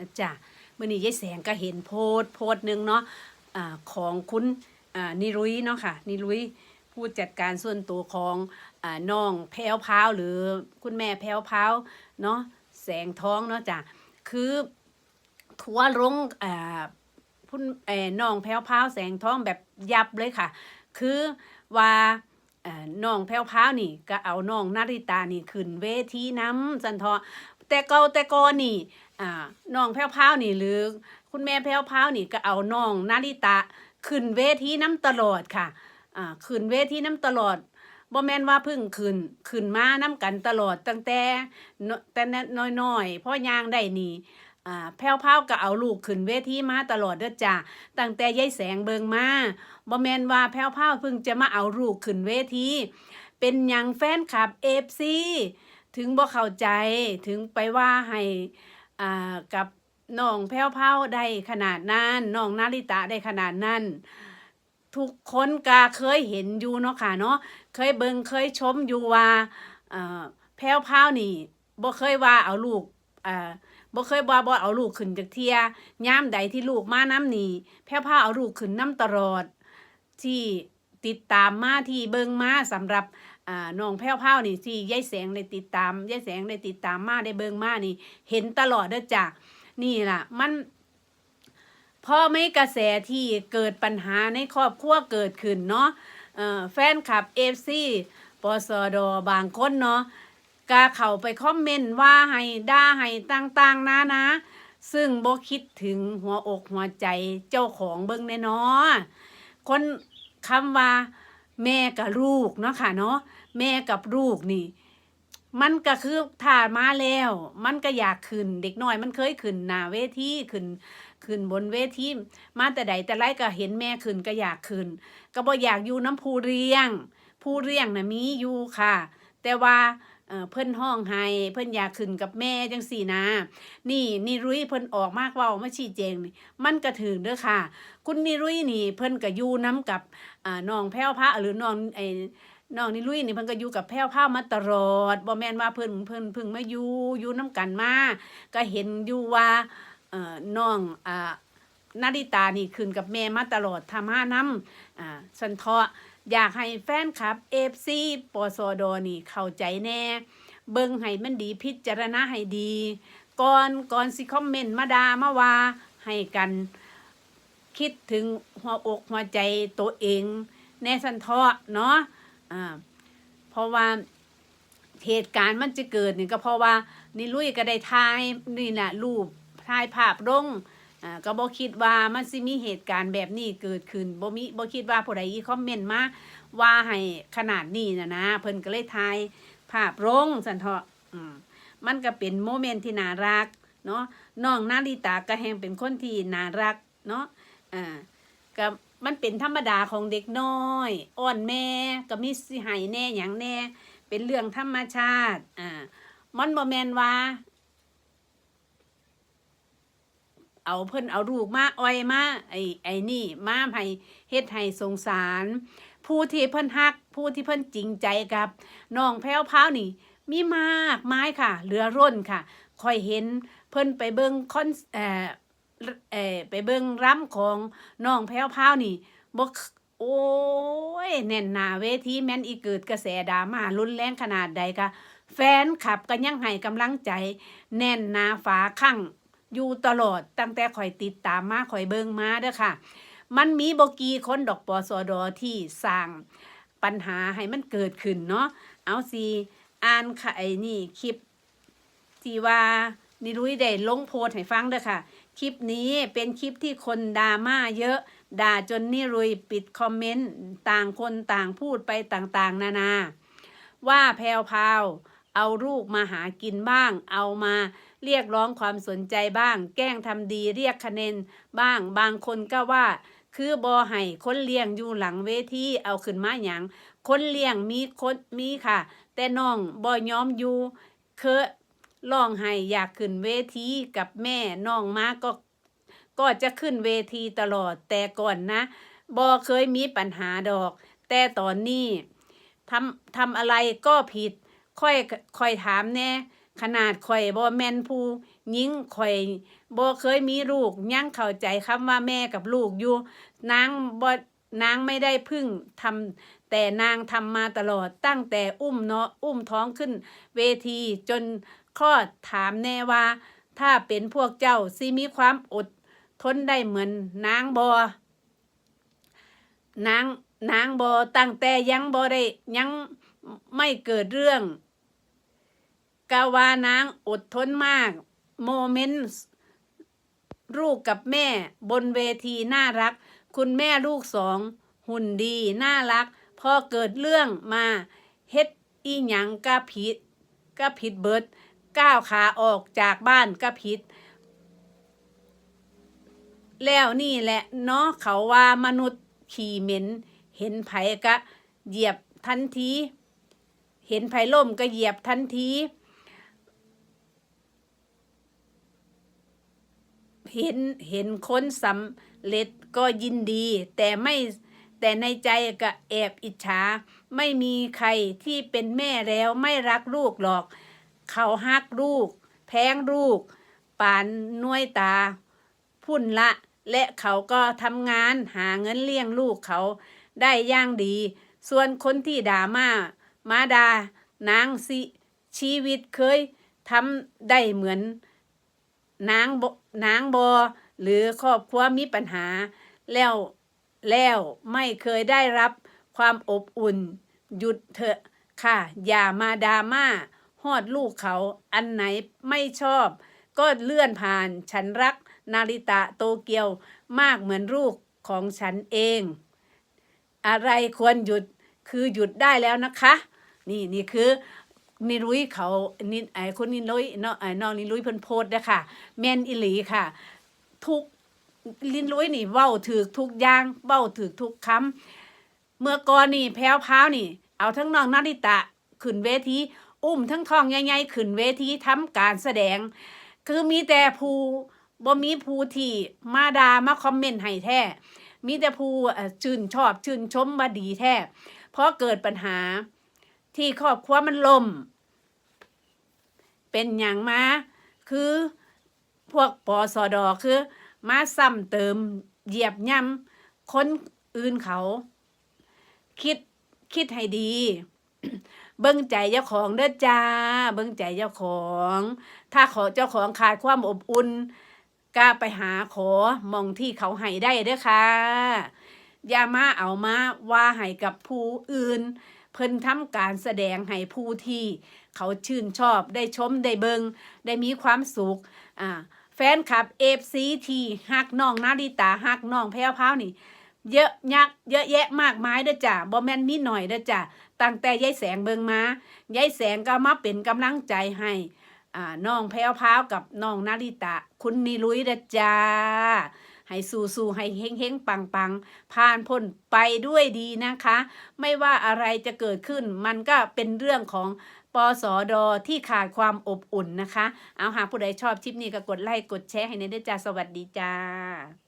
นะจ้ะมื่อนี้ยายแสงก็เห็นโพสโพสหนึ่งเนาะอ่าของคุณนิรุยเนาะค่ะนิรุยผู้จัดการส่วนตัวของอ่าน้องแพรวพาวหรือคุณแม่แพรวพาวเนาะแสงท้องเนาะจ้ะคือทัวร์ลงพุ่นน่อน้องแพรวพาวแสงท้องแบบยับเลยค่ะ คือว่าน่อน้องแพรวพาวนี่ ก็เอาน้องนาริตานี่ขึ้นเวทีน้ำจันทอแต่เก่าแต่ก่อนนี่ อ่าน้องแพรวพาวนี่หรือ คุณแม่แพรวพาวนี่ก็เอาน้องนาริตาขึ้นเวทีน้ำตลอดค่ะอ่าขึ้นเวทีน้ำตลอดบ่แม่นว่าพึ่งขึ้นขึ้นมาน้ำกันตลอดตั้งแต่แต่น้อยๆพ่อย่างได้นี่อ่าแพ้วพราก็เอาลูกขึ้นเวทีมาตลอดเด้อจ้าตั้งแต่ยายแสงเบิงมาบ่แมนว่าแพ้วพราเพิ่งจะมาเอาลูกขึ้นเวที เป็นยังแฟนคลับ FC ถึงบ่เข้าใจถึงไปว่าให้ อ่ากับน้องแพ้วพราได้ขนาดนั้นน้องนาริตะได้ขนาดนั้นทุกคนก็เคยเห็นอยู่เนาะค่ะเนาะเคยเบิงเคยชมอยู่ว่าเอ่อแพ้วพรานี่บ่เคยว่าเอาลูกอ่าบ่เคยบ่บ่เอาลูกขึ้นจากเทียยามใดที่ลูกมาน้ำนี่แพ้วพาเอาลูกขึ้นน้ำตลอดที่ติดตามมาที่เบิงมาสำหรับ อ่าน้องแพ้วพานี่ที่ยายแสงได้ติดตามยายแสงได้ติดตามมาได้เบิงมานี่ เห็นตลอดเด้อจ้ะนี่ล่ะ มันพอไม่กระแสที่เกิดปัญหาในครอบครัวเกิดขึ้นเนาะแฟนคลับเอฟซีปสดบางคนเนาะกาเข้าไปคอมเมนต์ว่าให้ด่าให้ต่างๆนะนะ ซึ่งบ่คิดถึงหัวอกหัวใจเจ้าของเบิ่งแน่นาะคนคำว่า แม่กับลูกเนาะค่ะเนาะแม่กับลูกนี่ มันก็คือถ่ามาแล้ว มันก็อยากขึ้น เด็กน้อยมันเคยขึ้นหน้าเวทีขึ้นขึ้นบนเวทีมาแต่ใดแต่ไรก็เห็นแม่ขึ้นก็อยากขึ้น ก็บ่อยากอยู่น้ำผู้เรียงผู้เรียงน่ะมีอยู่ค่ะ แต่ว่า เอ่อเพิ่นห้องไห้เพิ่นอยากขึ้นกับแม่จังสี่นะ นี่นี่รุ้ยเพิ่นออกมากเว้ามาชี้แจงนี่มันก็ถึงเด้อค่ะ คุณนิรุ้ยนี่เพิ่นก็อยู่น้กับน้องแพ้วพระหรือน้องไอ้น้องนิรุ้ยนี่เพิ่นก็อยู่กับแพ้วพระมาตลอดบ่แม่นว่าเพิ่นเพิ่นเพิ่งมาอยู่อยู่น้กันมาก็เห็นอยู่ว่าน้องอ่านาริตานี่ขึ้นกับแม่มาตลอดทำห้าน้ำอ่าสันเทาะ อยากให้แฟนคลับเอฟซีปสดนี่เข้าใจแน่ เบิ่งให้มันดีพิจารณาให้ดี ก่อนก่อนสิคอมเมนต์มาดามาว่าให้กันคิดถึงหัวอกหัวใจตัวเอง แน่สันทาะเนาะอ่าเพราะว่าเหตุการณ์มันจะเกิดนี่ก็เพราะว่านี่ลุยก็ได้ทายนี่แหละรูปทายภาพลง อ่าก็บ่คิดว่ามันสิมีเหตุการณ์แบบนี้เกิดขึ้นบ่มีบ่คิดว่าผู้ใดอีคอมเมนต์มาว่าให้ขนาดนี้นะนะเพิ่นก็เลยถ่ายภาพลงสันเถาะอืมมันก็เป็นโมเมนต์ที่น่ารักเนาะน้องนาริตาก็แฮงเป็นคนที่น่ารักเนาะอ่าก็มันเป็นธรรมดาของเด็กน้อยอ่อนแม่ก็มีสิให้แน่หยังแน่ เป็นเรื่องธรรมชาติอ่ามันบ่แม่นว่า เอาเพิ่นเอาลูกมาอ้อยมาไอ้ไอ้นี่มาให้เฮ็ดให้สงสาร ผู้ที่เพิ่นฮัก ผู้ที่เพิ่นจริงใจกับน้องแพ้วพาวนี่มีมากไมายค่ะ เหลือร่นค่ะคอยเห็นเพิ่นไปเบิ่งคอนเอ่อเอ่อไปเบิ่งรำของน้องแพ้วพาวนี่บ่โอ้ยแน่นหนาเวทีแม่นอีเกิดกระแสดราม่ารุนแรงขนาดใดค่ะแฟนคลับก็ยังให้กำลังใจ แน่นหนาฝาข้าง อยู่ตลอดตั้งแต่ข่อยติดตามมาข่อยเบิงมาเด้อค่ะ มันมีบกีคนดอกปอสอดอที่สร้างปัญหาให้มันเกิดขึ้นเนาะเอาสิอ่านค่ะไอ้นี่คลิปที่ว่านิรุยได้ลงโพสให้ฟังเด้อค่ะ คลิปนี้เป็นคลิปที่คนดราม่าเยอะ ด่าจนนิรุยปิดคอมเมนต์ต่างคนต่างพูดไปต่างๆ นานา ว่าแพรวพาวเอาลูกมาหากินบ้าง เอามา เรียกร้องความสนใจบ้าง แกล้งทำดีเรียกคะแนนบ้าง บางคนก็ว่า คือบอให้คนเลี้ยงอยู่หลังเวทีเอาขึ้นมาหยังคนเลี้ยงมีคนมีค่ะ แต่น้องบอยอมอยู่เคยร้องให้อยากขึ้นเวทีกับแม่น้องมาก็ ก็จะขึ้นเวทีตลอดแต่ก่อนนะบอเคยมีปัญหาดอก แต่ตอนนี้ทำทำอะไรก็ผิด ค่อยค่อยถามแน่ ขนาดข่อยบ่แม่นผู้ยิงข่อยบ่เคยมีลูกยังเข้าใจคำว่าแม่กับลูกอยู่นางบ่นางไม่ได้พึ่งทำแต่นางทำมาตลอดตั้งแต่อุ้มเนาะอุ้มท้องขึ้น เวทีจนคลอดถามแน่ว่า ถ้าเป็นพวกเจ้าสิมีความอดทนได้เหมือนนางบนางนางบอตั้งแต่ยังบอได้ยังไม่เกิดเรื่อง กาวานางอดทนมาก โมเมนต์ลูกกับแม่บนเวทีน่ารัก คุณแม่ลูกสองหุ่นดีน่ารัก พอเกิดเรื่องมาเฮ็ดอีหยังก็ผิดก็ผิดเบิด ก้าวขาออกจากบ้านก็ผิด แล้วนี่แหละเนาะเขาว่ามนุษย์ขี่เหม็น เห็นไผก็เหยียบทันที เห็นไผล่มก็เหยียบทันที เห็นเห็นคนสำเร็จก็ยินดี แต่ไม่แต่ในใจก็แอบอิจฉาไม่มีใครที่เป็นแม่แล้วไม่รักลูกหรอก เขาฮักลูก แพงลูก ปานน้วยตา พุ่นละ และเขาก็ทำงานหาเงินเลี้ยงลูกเขาได้ย่างดี ส่วนคนที่ด่ามามาดานางสิ ชีวิตเคยทำได้เหมือน นางบนางบอหรือครอบครัวมีปัญหา แล้วแล้วไม่เคยได้รับความอบอุ่น หยุดเถอะค่ะ อย่ามาดราม่าฮอดลูกเขาอันไหนไม่ชอบ ก็เลื่อนผ่านฉันรักนาริตะโตเกียวมากเหมือนลูกของฉันเอง อะไรควรหยุดคือหยุดได้แล้วนะคะ นี่นี่คือ นิรุยเขานี่ไอคนนิรุยเนาะไอ้น้องนิรุยเพิ่นโพสต์นะคะแม่นอิหลีค่ะ ทุกลินลุยนี่เว้าถือทุกอย่างเว้าถือทุกคำเมื่อก่อนนี่แพ้วพาวนี่ เอาทั้งน้องนาริตะขึ้นเวทีอุ้มทั้งทองใหญ่ๆขึ้นเวทีทำการแสดง คือมีแต่ผู้บ่มีผู้ที่มาดามาคอมเมนต์ให้แท้ มีแต่ผู้ชื่นชอบชื่นชมว่าดีแท้เพราะเกิดปัญหา ที่ครอบครัวมันล่ม เป็นอย่างมา คือพวกปอสอดอคือ มาซ้ำเติม เหยียบย่ำคนอื่นเขา คิดคิดให้ดี เบิ่งใจเจ้าของเด้อจ้า เบิ่งใจเจ้าของ ถ้าขอเจ้าของขาดความอบอุ่นก็ไปหาขอมองที่เขาให้ได้เด้อค่ะอย่ามาเอามาว่าให้กับผู้อื่น พิ่นทำการแสดงให้ผู้ที่ เขาชื่นชอบได้ชม ได้เบิงได้มีความสุขอ่าแฟนคลับเอฟซีทีฮักน้องนาดิตาฮักน้องแพ้วพราวนี่ เยอะยักเยอะแยะมากมายเด้อจ้ะบ่แม่นมีหน่อยเด้อจ้ะตั้งแต่ยายแสงเบิงมายายแสงก็มาเป็นกำลังใจให้อ่าน้องแพ้วพราวกับน้องนาริตะคุณนิลุยเด้อจ้า ให้สู้สู้ๆให้เฮงเฮงปังปังๆผ่านพ้นไปด้วยดีนะคะ ไม่ว่าอะไรจะเกิดขึ้นมันก็เป็นเรื่องของปสอดอที่ขาดความอบอุ่นนะคะ เอาหากผู้ใดชอบคลิปนี้ก็กดไลค์กดแชร์ให้ในด้อจ้าสวัสดีจ้า